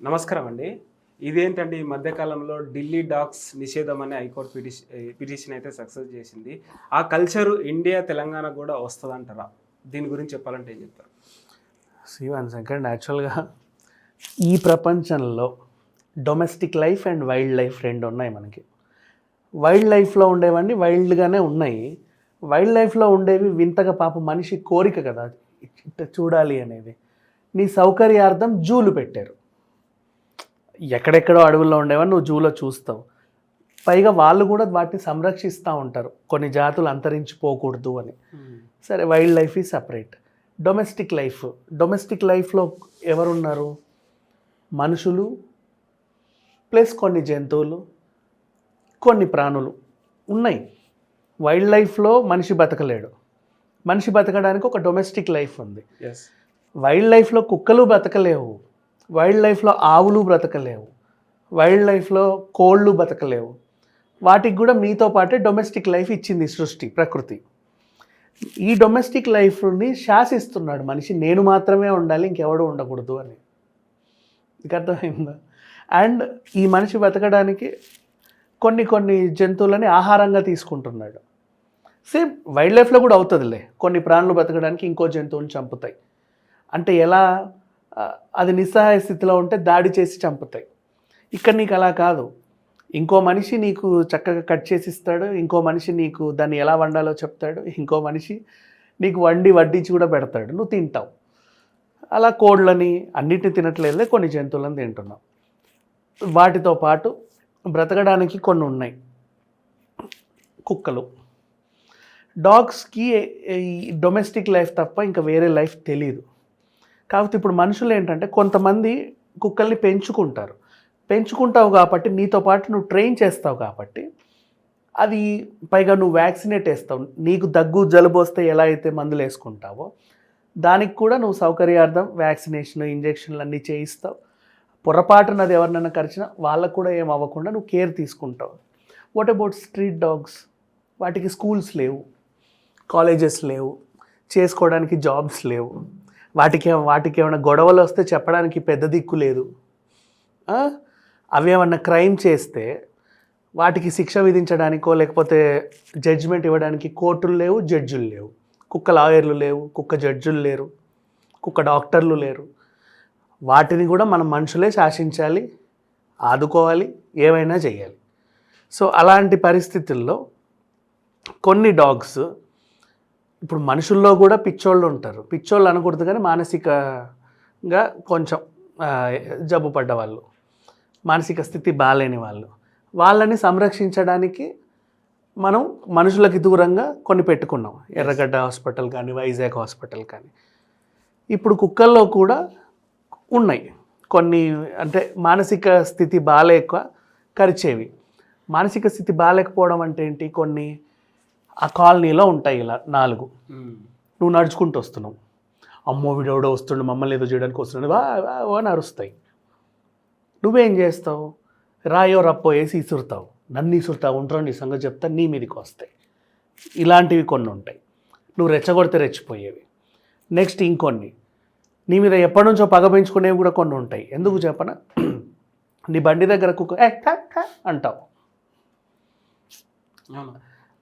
నమస్కారం అండి. ఇదేంటండి ఈ మధ్యకాలంలో ఢిల్లీ డాగ్స్ నిషేధం అనే హైకోర్టు పిటిషన్ పిటిషన్ అయితే సక్సెస్ చేసింది. ఆ కల్చరు ఇండియా తెలంగాణ కూడా వస్తుందంటారా? దీని గురించి చెప్పాలంటే ఏం చెప్తారు? సి శంకర్ సెకండ్ యాక్చువల్గా ఈ ప్రపంచంలో domestic life and wildlife రెండు ఉన్నాయి మనకి. వైల్డ్ లైఫ్లో ఉండేవన్నీ వైల్డ్గానే ఉన్నాయి. వైల్డ్ లైఫ్లో ఉండేవి వింతగా పాప మనిషి కోరిక కదా చూడాలి అనేది. నీ సౌకర్యార్థం జూలు పెట్టారు. ఎక్కడెక్కడో అడవుల్లో ఉండేవని నువ్వు జూలో చూస్తావు. పైగా వాళ్ళు కూడా వాటిని సంరక్షిస్తూ ఉంటారు. కొన్ని జాతులు అంతరించిపోకూడదు అని. సరే వైల్డ్ లైఫ్ ఈ సపరేట్. Domestic life. డొమెస్టిక్ లైఫ్లో ఎవరున్నారు? మనుషులు ప్లస్ కొన్ని జంతువులు కొన్ని ప్రాణులు ఉన్నాయి. వైల్డ్ లైఫ్లో మనిషి బతకలేడు. మనిషి బతకడానికి ఒక డొమెస్టిక్ లైఫ్ ఉంది. వైల్డ్ లైఫ్లో కుక్కలు బ్రతకలేవు వైల్డ్ లైఫ్లో ఆవులు బ్రతకలేవు. వైల్డ్ లైఫ్లో కోళ్ళు బ్రతకలేవు. వాటికి కూడా మీతో పాటే డొమెస్టిక్ లైఫ్ ఇచ్చింది సృష్టి ప్రకృతి. ఈ డొమెస్టిక్ లైఫ్ని శాసిస్తున్నాడు మనిషి. నేను మాత్రమే ఉండాలి ఇంకెవడు ఉండకూడదు అని. మీకు అర్థమైందా? అండ్ ఈ మనిషి బతకడానికి కొన్ని కొన్ని జంతువులని ఆహారంగా తీసుకుంటున్నాడు. సేమ్ వైల్డ్ లైఫ్లో కూడా అవుతుందిలే. కొన్ని ప్రాణులు బతకడానికి ఇంకో జంతువుని చంపుతాయి. అంటే ఎలా? అది నిస్సహాయ స్థితిలో ఉంటే దాడి చేసి చంపుతాయి ఇక్కడ నీకు అలా కాదు ఇంకో మనిషి నీకు చక్కగా కట్ చేసి ఇస్తాడు ఇంకో మనిషి నీకు దాన్ని ఎలా వండాలో చెప్తాడు ఇంకో మనిషి నీకు వండి వడ్డించి కూడా పెడతాడు నువ్వు తింటావు అలా కోళ్ళని అన్నిటిని తినట్లేదులే కొన్ని జంతువులను తింటున్నాం వాటితో పాటు బ్రతకడానికి కొన్ని ఉన్నాయి కుక్కలు డాగ్స్కి ఈ డొమెస్టిక్ లైఫ్ తప్ప ఇంకా వేరే లైఫ్ తెలియదు కాకపోతే ఇప్పుడు మనుషులు ఏంటంటే కొంతమంది కుక్కల్ని పెంచుకుంటారు. పెంచుకుంటావు కాబట్టి నీతో పాటు నువ్వు ట్రైన్ చేస్తావు కాబట్టి అది పైగా నువ్వు వ్యాక్సినేట్ వేస్తావు నీకు దగ్గు జలుబు వస్తే ఎలా అయితే మందులు వేసుకుంటావో దానికి కూడా నువ్వు సౌకర్యార్థం వ్యాక్సినేషన్ ఇంజెక్షన్లు అన్నీ చేయిస్తావు. పొరపాటున అది ఎవరినైనా కరిచినా వాళ్ళకు కూడా ఏం అవ్వకుండా నువ్వు కేర్ తీసుకుంటావు. వాట్ అబౌట్ స్ట్రీట్ డాగ్స్ వాటికి స్కూల్స్ లేవు. కాలేజెస్ లేవు. చేసుకోవడానికి జాబ్స్ లేవు. వాటికి వాటికి ఏమైనా గొడవలు వస్తే చెప్పడానికి పెద్ద దిక్కు లేదు. అవి ఏమన్నా క్రైమ్ చేస్తే వాటికి శిక్ష విధించడానికో లేకపోతే జడ్జిమెంట్ ఇవ్వడానికి కోర్టులు లేవు జడ్జులు లేవు. కుక్క లాయర్లు లేవు కుక్క జడ్జులు లేరు కుక్క డాక్టర్లు లేరు. వాటిని కూడా మనం మనుషులే శాసించాలి ఆదుకోవాలి ఏమైనా చేయాలి సో అలాంటి పరిస్థితుల్లో కొన్ని డాగ్స్ ఇప్పుడు మనుషుల్లో కూడా పిచ్చోళ్ళు ఉంటారు. పిచ్చోళ్ళు అనకూడదు కానీ మానసికంగా కొంచెం జబ్బు పడ్డ వాళ్ళు మానసిక స్థితి బాగాలేని వాళ్ళు. వాళ్ళని సంరక్షించడానికి మనం మనుషులకి దూరంగా కొన్ని పెట్టుకున్నాం. ఎర్రగడ్డ హాస్పిటల్ కానీ వైజాగ్ హాస్పిటల్ కానీ. ఇప్పుడు కుక్కల్లో కూడా ఉన్నాయి. కొన్ని అంటే మానసిక స్థితి బాగాలేక కరిచేవి. మానసిక స్థితి బాగాలేకపోవడం అంటే ఏంటి? కొన్ని ఆ కాలనీలో ఉంటాయి ఇలా నాలుగు. నువ్వు నడుచుకుంటూ వస్తున్నావు. అమ్మో వీడెవడో వస్తుండు మమ్మల్ని ఏదో చేయడానికి వస్తున్నాడు. వా అరుస్తాయి నువ్వేం చేస్తావు? రాయో రప్పో వేసి ఇసురుతావు. నన్ను ఇసురుతావు ఉంటావు నీ సంగతి చెప్తా నీ మీదకి వస్తాయి. ఇలాంటివి కొన్ని ఉంటాయి. నువ్వు రెచ్చగొడితే రెచ్చిపోయేవి. నెక్స్ట్ ఇంకొన్ని. నీ మీద ఎప్పటి నుంచో పగ పెంచుకునేవి కూడా కొన్ని ఉంటాయి. ఎందుకు చెప్పనా? నీ బండి దగ్గర కుక్క అంటావు.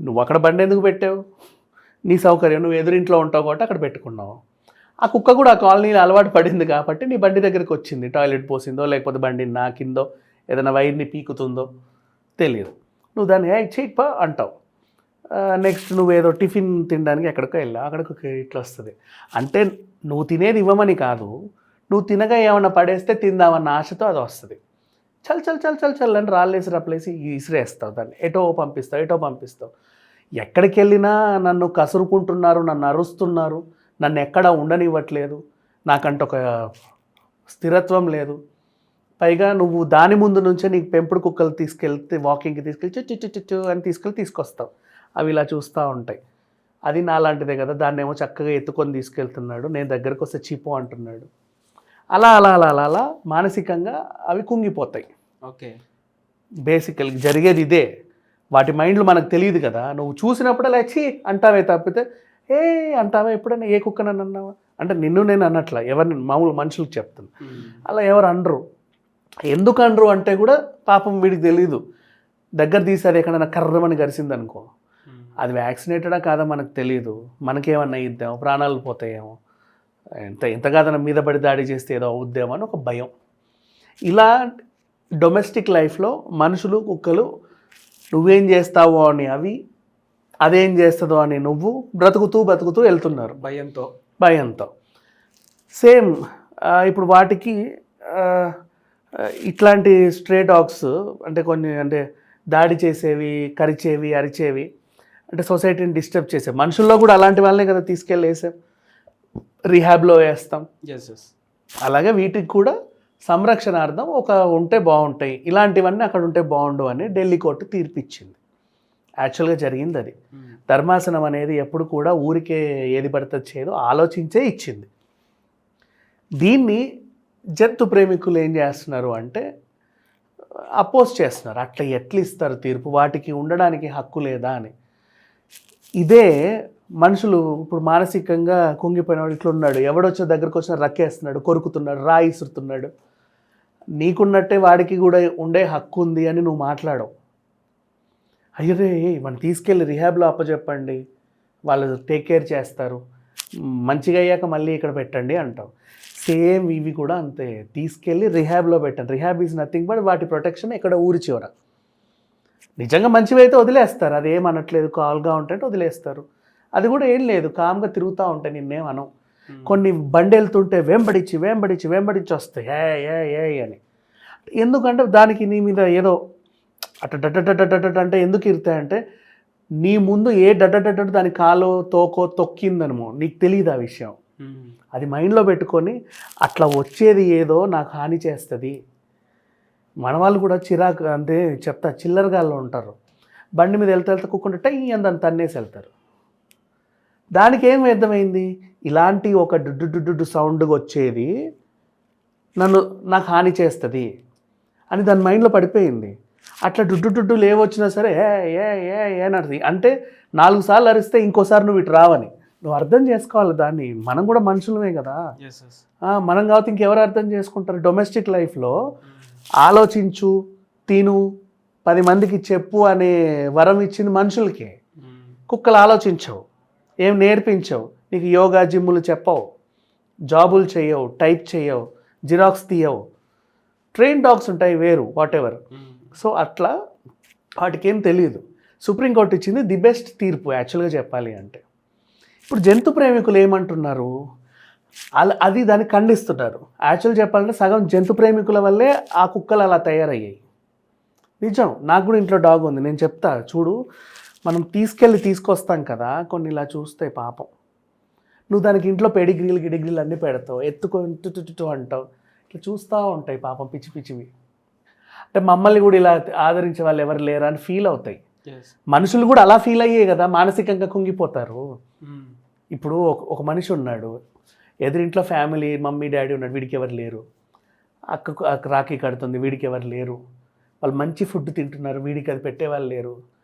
నువ్వు అక్కడ బండి ఎందుకు పెట్టావు? నీ సౌకర్యం నువ్వు ఎదురింట్లో ఉంటావు కాబట్టి అక్కడ పెట్టుకున్నావు. ఆ కుక్క కూడా ఆ కాలనీలో అలవాటు పడింది కాబట్టి నీ బండి దగ్గరికి వచ్చింది. టాయిలెట్ పోసిందో లేకపోతే బండిని నాకిందో ఏదైనా వైర్ని పీకుతుందో తెలియదు నువ్వు దాన్ని ఏ అంటావు. నెక్స్ట్ నువ్వు ఏదో టిఫిన్ తినడానికి ఎక్కడికో వెళ్ళావు. అక్కడికి ఇట్లా వస్తుంది. అంటే నువ్వు తినేది ఇవ్వమని కాదు. నువ్వు తినగా ఏమైనా పడేస్తే తిందామన్న ఆశతో అది వస్తుంది. చల్ చల్ చల్ చల్ చల్ అని రాళ్ళేసి రప్పలేసి ఇసిరేస్తావు దాన్ని. ఎటో పంపిస్తావు ఎటో పంపిస్తావు. ఎక్కడికి వెళ్ళినా నన్ను కసురుకుంటున్నారు నన్ను అరుస్తున్నారు నన్ను ఎక్కడా ఉండనివ్వట్లేదు నాకంటే ఒక స్థిరత్వం లేదు. పైగా నువ్వు దాని ముందు నుంచే నీకు పెంపుడు కుక్కలు తీసుకెళ్తే వాకింగ్కి తీసుకెళ్ళి చిచ్చు చుచ్చు అని తీసుకెళ్ళి తీసుకొస్తావు. అవి ఇలా చూస్తూ ఉంటాయి. అది నాలాంటిదే కదా దాన్ని ఏమో చక్కగా ఎత్తుకొని తీసుకెళ్తున్నాడు నేను దగ్గరకు వస్తే చీపు అంటున్నాడు. అలా అలా అలా అలా అలా మానసికంగా అవి కుంగిపోతాయి. ఓకే. బేసికల్ జరిగేది ఇదే. వాటి మైండ్లు మనకు తెలియదు కదా. నువ్వు చూసినప్పుడు అలా ఛీ అంటావే తప్పితే ఏ అంటావా ఎప్పుడైనా ఏ కుక్కనని అన్నావా? అంటే నిన్ను నేను అన్నట్ల ఎవరిని మామూలు మనుషులకు చెప్తాను. అలా ఎవరు అనరు. ఎందుకు అనరు అంటే కూడా పాపం వీడికి తెలియదు దగ్గర తీసారు ఎక్కడైనా కర్రమని గరిసింది అనుకో అది వ్యాక్సినేటెడా కాదా మనకు తెలియదు మనకేమన్నా ఇద్దాం ప్రాణాలు పోతాయేమో. ఎంత ఎంత కాదన్నా మీద పడి దాడి చేస్తే ఏదో అవుద్దేమో అని ఒక భయం. ఇలా డొమెస్టిక్ లైఫ్లో మనుషులు కుక్కలు నువ్వేం చేస్తావో అని అవి అదేం చేస్తుందో అని నువ్వు బ్రతుకుతూ బ్రతుకుతూ వెళ్తున్నారు. భయంతో. భయంతో. సేమ్ ఇప్పుడు వాటికి ఇట్లాంటి స్ట్రే డాగ్స్ అంటే కొన్ని అంటే దాడి చేసేవి కరిచేవి అరిచేవి అంటే సొసైటీని డిస్టర్బ్ చేసేవి మనుషుల్లో కూడా అలాంటి వాళ్ళనే కదా తీసుకెళ్ళి వేసాం రిహాబ్లో వేస్తాం. అలాగే వీటికి కూడా సంరక్షణార్థం ఒక ఉంటే బాగుంటాయి ఇలాంటివన్నీ అక్కడ ఉంటే బాగుండు అని ఢిల్లీ కోర్టు తీర్పిచ్చింది. యాక్చువల్గా జరిగింది అది. ధర్మాసనం అనేది ఎప్పుడు కూడా ఊరికే ఏది పడితే చేయదు ఆలోచించే ఇచ్చింది. దీన్ని జంతు ప్రేమికులు ఏం చేస్తున్నారు అంటే అపోజ్ చేస్తున్నారు. అట్లా ఎట్లా ఇస్తారు తీర్పు? వాటికి ఉండడానికి హక్కు లేదా అని. ఇదే మనుషులు ఇప్పుడు మానసికంగా కుంగిపోయినవాడు ఇట్లా ఉన్నాడు ఎవడొచ్చో దగ్గరకు వచ్చినా రక్కేస్తున్నాడు కొరుకుతున్నాడు రాయి ఇసురుతున్నాడు. నీకున్నట్టే వాడికి కూడా ఉండే హక్కు ఉంది అని నువ్వు మాట్లాడవు. అయ్యరే మనం తీసుకెళ్ళి రిహాబ్లో అప్పచెప్పండి వాళ్ళు టేక్ కేర్ చేస్తారు. మంచిగా అయ్యాక మళ్ళీ ఇక్కడ పెట్టండి అంటావు. సేమ్ ఇవి కూడా అంతే తీసుకెళ్ళి రిహాబ్లో పెట్టండి. రిహాబ్ ఈజ్ నథింగ్ బట్ వాటి ప్రొటెక్షన్ ఇక్కడ ఊరి చివర. నిజంగా మంచివి అయితే వదిలేస్తారు. అది ఏం అనట్లేదు. కాల్గా ఉంటే వదిలేస్తారు. అది కూడా ఏం లేదు. కామ్గా తిరుగుతూ ఉంటాయి నిన్నేం అనం కొన్ని బండి వెళ్తుంటే వెంబడించి వెంబడించి వెంబడించి వస్తాయి. ఏ ఏ ఏ అని. ఎందుకంటే దానికి నీ మీద ఏదో అట్ట డడ్డ అంటే ఎందుకు ఇరుతాయంటే నీ ముందు ఏ డడ్డ దాని కాలో తోకో తొక్కిందనమో నీకు తెలియదు ఆ విషయం. అది మైండ్లో పెట్టుకొని అట్లా వచ్చేది ఏదో నాకు హాని చేస్తుంది. మన వాళ్ళు కూడా చిరాకు అంటే చెప్తా చిల్లరగాళ్ళు ఉంటారు. బండి మీద వెళ్తే వెళ్తే కుక్కుంటే టై అందని తన్నేసి వెళ్తారు. దానికి ఏం అర్థమైంది ఇలాంటి ఒక డుడ్డు డుడ్డు సౌండ్గా వచ్చేది నన్ను నాకు హాని చేస్తుంది అని దాని మైండ్లో పడిపోయింది. అట్లా డుడ్డు డుడ్డు లేవొచ్చినా సరే ఏ ఏ ఏ ఏ అని అంటే నాలుగు సార్లు అరిస్తే ఇంకోసారి నువ్వు ఇటు రావని. నువ్వు అర్థం చేసుకోవాలి దాన్ని. మనం కూడా మనుషులమే కదా. మనం కాబట్టి ఇంకెవరు అర్థం చేసుకుంటారు? డొమెస్టిక్ లైఫ్లో ఆలోచించు తిను పది మందికి చెప్పు అనే వరం ఇచ్చింది మనుషులకే కుక్కలు ఆలోచించవు. ఏం నేర్పించవు. నీకు యోగా జిమ్ములు చెప్పవు. జాబులు చేయవు టైప్ చేయవు జిరాక్స్ తీయవు. ట్రైన్ డాగ్స్ ఉంటాయి వేరు వాట్ ఎవర్ సో అట్లా వాటికి ఏం తెలియదు సుప్రీంకోర్టు ఇచ్చింది ది బెస్ట్ తీర్పు యాక్చువల్గా చెప్పాలి అంటే. ఇప్పుడు జంతు ప్రేమికులు ఏమంటున్నారు? అలా అది దాన్ని ఖండిస్తున్నారు. యాక్చువల్ చెప్పాలంటే సగం జంతు ప్రేమికుల వల్లే ఆ కుక్కలు అలా తయారయ్యాయి. నిజం. నాకు కూడా ఇంట్లో డాగ్ ఉంది. నేను చెప్తా చూడు మనం తీసుకెళ్ళి తీసుకొస్తాం కదా కొన్ని ఇలా చూస్తే పాపం. నువ్వు దానికి ఇంట్లో పెడిగ్రీలు గిడిగ్రీలు అన్నీ పెడతావు ఎత్తుకొని అంటావు. ఇట్లా చూస్తూ ఉంటాయి పాపం పిచ్చి పిచ్చివి. అంటే మమ్మల్ని కూడా ఇలా ఆదరించే వాళ్ళు ఎవరు లేరా అని ఫీల్ అవుతాయి. మనుషులు కూడా అలా ఫీల్ అయ్యే కదా మానసికంగా కుంగిపోతారు. ఇప్పుడు ఒక మనిషి ఉన్నాడు. ఎదురింట్లో ఫ్యామిలీ మమ్మీ డాడీ ఉన్నాడు వీడికి ఎవరు లేరు. అక్కకు అక్క రాఖీ కడుతుంది వీడికి ఎవరు లేరు. వాళ్ళు మంచి ఫుడ్ తింటున్నారు వీడికి అది పెట్టేవాళ్ళు లేరు.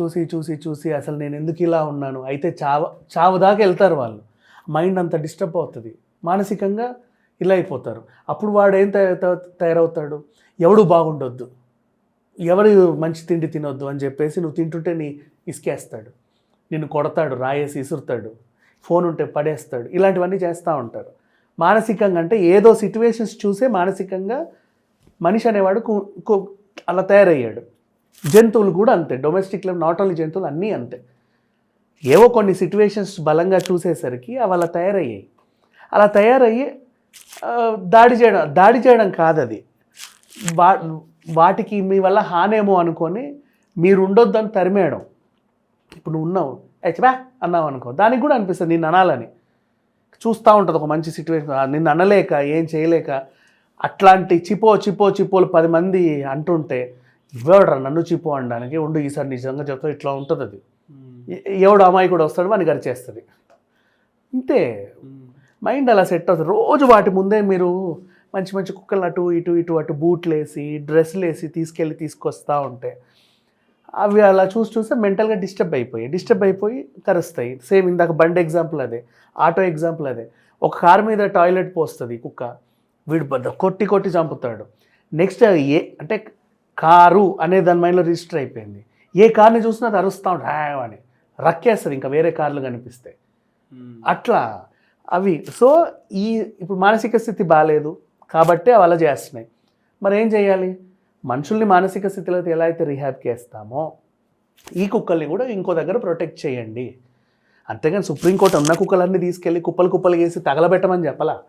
చూసి చూసి చూసి అసలు నేను ఎందుకు ఇలా ఉన్నాను? అయితే చావ చావు దాకా వెళ్తారు వాళ్ళు. మైండ్ అంత డిస్టర్బ్ అవుతుంది. మానసికంగా ఇలా అయిపోతారు. అప్పుడు వాడు ఏం తయారవుతాడు? ఎవడు బాగుండొద్దు. ఎవరు మంచి తిండి తినొద్దు అని చెప్పేసి నువ్వు తింటుంటే నీ ఇసుకేస్తాడు. నిన్ను కొడతాడు రాయేసి ఇసురుతాడు. ఫోన్ ఉంటే పడేస్తాడు. ఇలాంటివన్నీ చేస్తూ ఉంటారు. మానసికంగా అంటే ఏదో సిచ్యువేషన్స్ చూసే మానసికంగా మనిషి అనేవాడు కు- అలా తయారయ్యాడు. జంతువులు కూడా అంతే. డొమెస్టిక్లో నాట్ ఓన్లీ జంతువులు అన్నీ అంతే. ఏవో కొన్ని సిచ్యువేషన్స్ బలంగా చూసేసరికి అవి అలా తయారయ్యాయి. అలా తయారయ్యి దాడి చేయడం దాడి చేయడం కాదు అది వా వాటికి మీ వల్ల హానేమో అనుకొని మీరు ఉండొద్దని తరిమేయడం. ఇప్పుడు నువ్వు ఉన్నావు. హెచ్బా అన్నావు అనుకో. దానికి కూడా అనిపిస్తుంది నిన్ను అనాలని. చూస్తూ ఉంటుంది ఒక మంచి సిచ్యువేషన్ నిన్ను అనలేక ఏం చేయలేక అట్లాంటి చిపో చిపో చిపోలు పది మంది అంటుంటే ఇవ్వడరా నన్ను చిపో అనడానికి. ఉండు ఈసారి నిజంగా చెప్తా ఇట్లా ఉంటుంది అది ఎ- ఎవడు అమాయకుడు వస్తాడు వాడిని గరిచేస్తుంది ఇంతే. మైండ్ అలా సెట్ అవుతుంది. రోజు వాటి ముందే మీరు మంచి మంచి కుక్కలు అటు ఇటు ఇటు అటు బూట్లు వేసి డ్రెస్సులు వేసి తీసుకెళ్ళి తీసుకొస్తూ ఉంటే అవి అలా చూసి చూస్తే మెంటల్గా డిస్టర్బ్ అయిపోయి డిస్టర్బ్ అయిపోయి కరుస్తాయి. సేమ్ ఇందాక బండి ఎగ్జాంపుల్ అదే ఆటో ఎగ్జాంపుల్ అదే. ఒక కారు మీద టాయిలెట్ పోస్తుంది కుక్క వీడు కొట్టి కొట్టి చంపుతాడు. నెక్స్ట్ ఏ అంటే కారు అనే దాని మైండ్లో రిజిస్టర్ అయిపోయింది. ఏ కార్ని చూసినా అది అరుస్తూ ఉంటుంది. "ఆ" అని. రక్కేస్తుంది ఇంకా వేరే కార్లు కనిపిస్తే మ్మ్. అట్లా అవి. సో ఈ ఇప్పుడు మానసిక స్థితి బాగాలేదు కాబట్టి అవి అలా చేస్తున్నాయి. మరి ఏం చేయాలి? మనుషుల్ని మానసిక స్థితిలో ఎలా అయితే రీహాబ్కి వేస్తామో ఈ కుక్కల్ని కూడా ఇంకో దగ్గర ప్రొటెక్ట్ చేయండి. అంతేగాని సుప్రీంకోర్టు ఉన్న కుక్కలన్నీ తీసుకెళ్ళి కుప్పలు కుప్పలు వేసి తగలబెట్టమని చెప్పలా.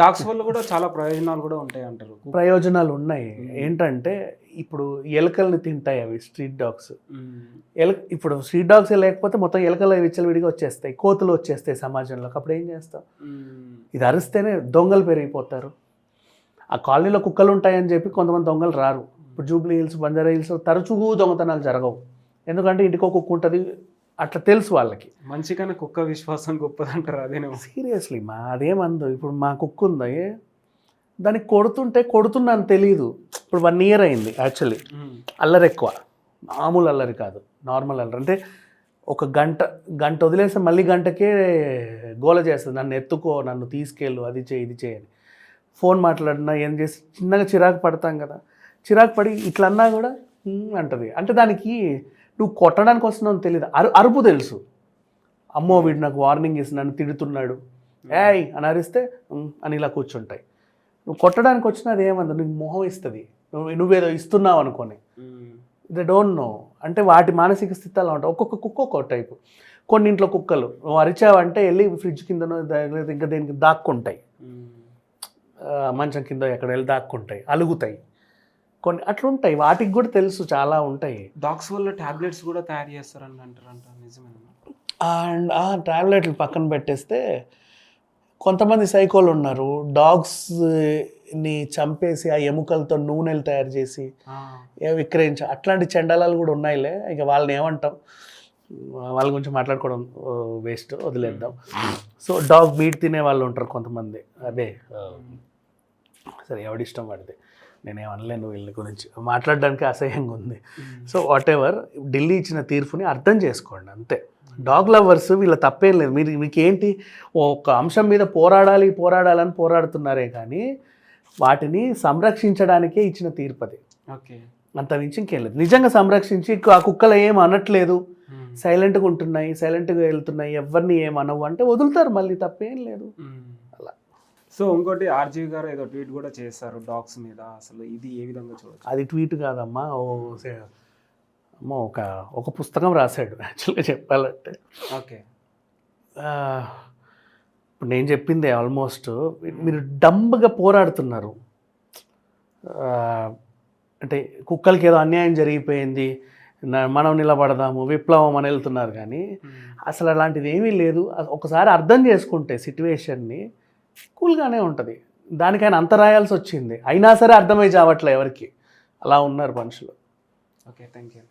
డాగ్స్ వల్ల కూడా చాలా ప్రయోజనాలు కూడా ఉంటాయి అంటారు ప్రయోజనాలు ఉన్నాయి. ఏంటంటే ఇప్పుడు ఎలుకల్ని తింటాయి అవి స్ట్రీట్ డాగ్స్. ఎల ఇప్పుడు స్ట్రీట్ డాగ్స్ లేకపోతే మొత్తం ఎలకలు విచ్చలవిడిగా వచ్చేస్తాయి కోతులు వచ్చేస్తాయి సమాజంలోకి అప్పుడు ఏం చేస్తాం. ఇది అరిస్తేనే దొంగలు పెరిగిపోతారు. ఆ కాలనీలో కుక్కలు ఉంటాయని చెప్పి కొంతమంది దొంగలు రారు. ఇప్పుడు జూబ్లీ హిల్స్ బంజారా హిల్స్ తరచూ దొంగతనాలు జరగవు. ఎందుకంటే ఇంటికో కుక్క ఉంటుంది అట్లా తెలుసు వాళ్ళకి. మంచిగానే కుక్క విశ్వాసం గొప్పదంటారు అదేనేమో. సీరియస్లీ మా అదేమందు ఇప్పుడు మా కుక్క ఉంది దానికి కొడుతుంటే కొడుతున్నాను తెలియదు ఇప్పుడు వన్ ఇయర్ అయింది యాక్చువల్లీ. అల్లరి ఎక్కువ. మామూలు అల్లరి కాదు నార్మల్ అల్లరి. అంటే ఒక గంట గంట వదిలేస్తే మళ్ళీ గంటకే గోల చేస్తుంది. నన్ను ఎత్తుకో నన్ను తీసుకెళ్ళు అది చేయి ఇది చేయని ఫోన్ మాట్లాడినా ఏం చేసి చిన్నగా చిరాకు పడతాం కదా. చిరాకు పడి ఇట్లా అన్నా కూడా అంటది. అంటే దానికి నువ్వు కొట్టడానికి వస్తున్నావు తెలియదు అరు అరుపు తెలుసు. అమ్మో వీడు నాకు వార్నింగ్ ఇస్తుంది నన్ను తిడుతున్నాడు. ఏయ్ అని అరిస్తే అని ఇలా కూర్చుంటాయి. నువ్వు కొట్టడానికి వచ్చినా అది ఏమంది? నీకు మొహం ఇస్తుంది. నువ్వు నువ్వేదో ఇస్తున్నావు అనుకోని. దే డోంట్ నో అంటే వాటి మానసిక స్థితి అలా ఉంటాయి. ఒక్కొక్క కుక్క ఒక్కో టైపు. కొన్నింట్లో కుక్కలు. నువ్వు అరిచావంటే వెళ్ళి ఫ్రిడ్జ్ కిందనో దా- లేదా ఇంకా దేనికి దాక్కుంటాయి. మంచం కింద ఎక్కడ వెళ్ళి దాక్కుంటాయి. అలుగుతాయి. కొన్ని అట్లుంటాయి వాటికి కూడా తెలుసు చాలా ఉంటాయి. డాగ్స్ వల్ల టాబ్లెట్స్ కూడా తయారు చేస్తారని అంటారంట. నిజమేనా? అండ్ ఆ టాబ్లెట్లు పక్కన పెట్టేస్తే కొంతమంది సైకోలు ఉన్నారు. డాగ్స్ని చంపేసి ఆ ఎముకలతో నూనెలు తయారు చేసి విక్రయించ అట్లాంటి చండాలాలు కూడా ఉన్నాయిలే. ఇక వాళ్ళని ఏమంటాం? వాళ్ళ గురించి మాట్లాడుకోవడం వేస్ట్ వదిలేద్దాం. సో డాగ్ మీట్ తినే వాళ్ళు ఉంటారు కొంతమంది. అదే సరే ఎవడిష్టం వాడిది? నేనేం అనలేను వీళ్ళ గురించి. మాట్లాడడానికి అసహ్యంగా ఉంది. సో వాట్ ఎవర్ ఢిల్లీ ఇచ్చిన తీర్పుని అర్థం చేసుకోండి అంతే. డాగ్ లవర్స్ వీళ్ళ తప్పేం లేదు. మీరు మీకు ఏంటి ఒక అంశం మీద పోరాడాలి పోరాడాలని పోరాడుతున్నారే కానీ వాటిని సంరక్షించడానికే ఇచ్చిన తీర్పు అది. ఓకే. అంత మించి ఇంకేం లేదు. నిజంగా సంరక్షించి ఆ కుక్కలు ఏం అనట్లేదు. సైలెంట్గా ఉంటున్నాయి సైలెంట్గా వెళ్తున్నాయి ఎవరిని ఏం అనవు అంటే వదులుతారు మళ్ళీ తప్పేం లేదు. సో ఇంకోటి ఆర్జీవి గారు ఏదో ట్వీట్ కూడా చేశారు డాగ్స్ మీద. అసలు ఇది ఏ విధంగా చూడొచ్చు? అది ట్వీట్ కాదమ్మా ఓ అమ్మో ఒక ఒక పుస్తకం రాశాడు యాక్చువల్గా చెప్పాలంటే. ఓకే. ఇప్పుడు నేను చెప్పింది ఆల్మోస్ట్ మీరు డంబ్గా పోరాడుతున్నారు. అంటే కుక్కలకి ఏదో అన్యాయం జరిగిపోయింది మనం నిలబడదాము విప్లవం అని వెళ్తున్నారు కానీ. అసలు అలాంటిది ఏమీ లేదు ఒకసారి అర్థం చేసుకుంటే సిట్యువేషన్ని కూల్గానే ఉంటుంది. దానికైనా అంత రాయాల్సి వచ్చింది. అయినా సరే అర్థమై చావట్లే ఎవరికి. అలా ఉన్నారు మనుషులు. Okay thank you